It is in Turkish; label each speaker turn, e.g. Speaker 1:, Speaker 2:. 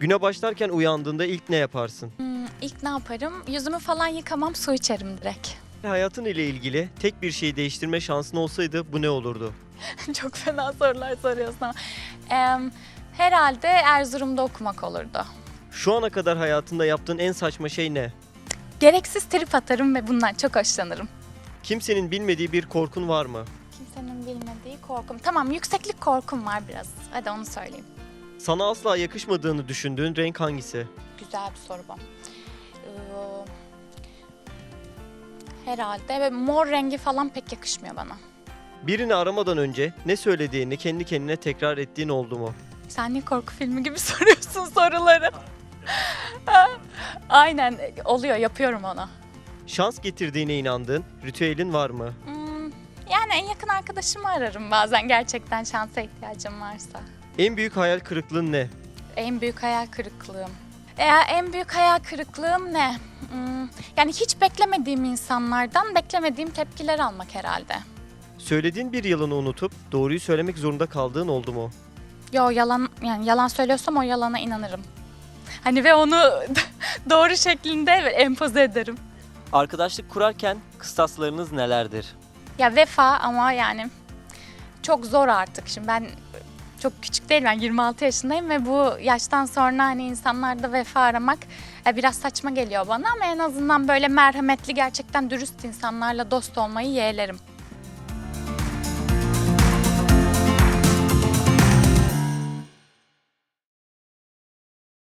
Speaker 1: Güne başlarken uyandığında ilk ne yaparsın?
Speaker 2: Hmm, ilk ne yaparım? Yüzümü falan yıkamam, su içerim direkt.
Speaker 1: Hayatın ile ilgili tek bir şeyi değiştirme şansın olsaydı bu ne olurdu?
Speaker 2: Çok fena sorular soruyorsun ama. Em, herhalde Erzurum'da okumak olurdu.
Speaker 1: Şu ana kadar hayatında yaptığın en saçma şey ne?
Speaker 2: Gereksiz trip atarım ve bundan çok hoşlanırım.
Speaker 1: Kimsenin bilmediği bir korkun var mı?
Speaker 2: Kimsenin bilmediği korkum. Tamam yükseklik korkum var biraz. Hadi onu söyleyeyim.
Speaker 1: Sana asla yakışmadığını düşündüğün renk hangisi?
Speaker 2: Güzel bir soru bu. Ee, herhalde ve mor rengi falan pek yakışmıyor bana.
Speaker 1: Birini aramadan önce ne söylediğini kendi kendine tekrar ettiğin oldu mu?
Speaker 2: Sen niye korku filmi gibi soruyorsun soruları? Aynen oluyor yapıyorum onu.
Speaker 1: Şans getirdiğine inandığın ritüelin var mı?
Speaker 2: Hmm, yani en yakın arkadaşımı ararım bazen gerçekten şansa ihtiyacım varsa.
Speaker 1: En büyük hayal kırıklığın ne?
Speaker 2: En büyük hayal kırıklığım. Ya en büyük hayal kırıklığım ne? Hmm, yani hiç beklemediğim insanlardan beklemediğim tepkiler almak herhalde.
Speaker 1: Söylediğin bir yalanı unutup doğruyu söylemek zorunda kaldığın oldu mu?
Speaker 2: Yo yalan yani yalan söylüyorsam o yalana inanırım. Hani ve onu doğru şeklinde empoze ederim.
Speaker 3: Arkadaşlık kurarken kıstaslarınız nelerdir?
Speaker 2: Ya vefa ama yani çok zor artık. Şimdi ben çok küçük değilim. Ben 26 yaşındayım ve bu yaştan sonra hani insanlarda vefa aramak e, biraz saçma geliyor bana ama en azından böyle merhametli gerçekten dürüst insanlarla dost olmayı yeğlerim.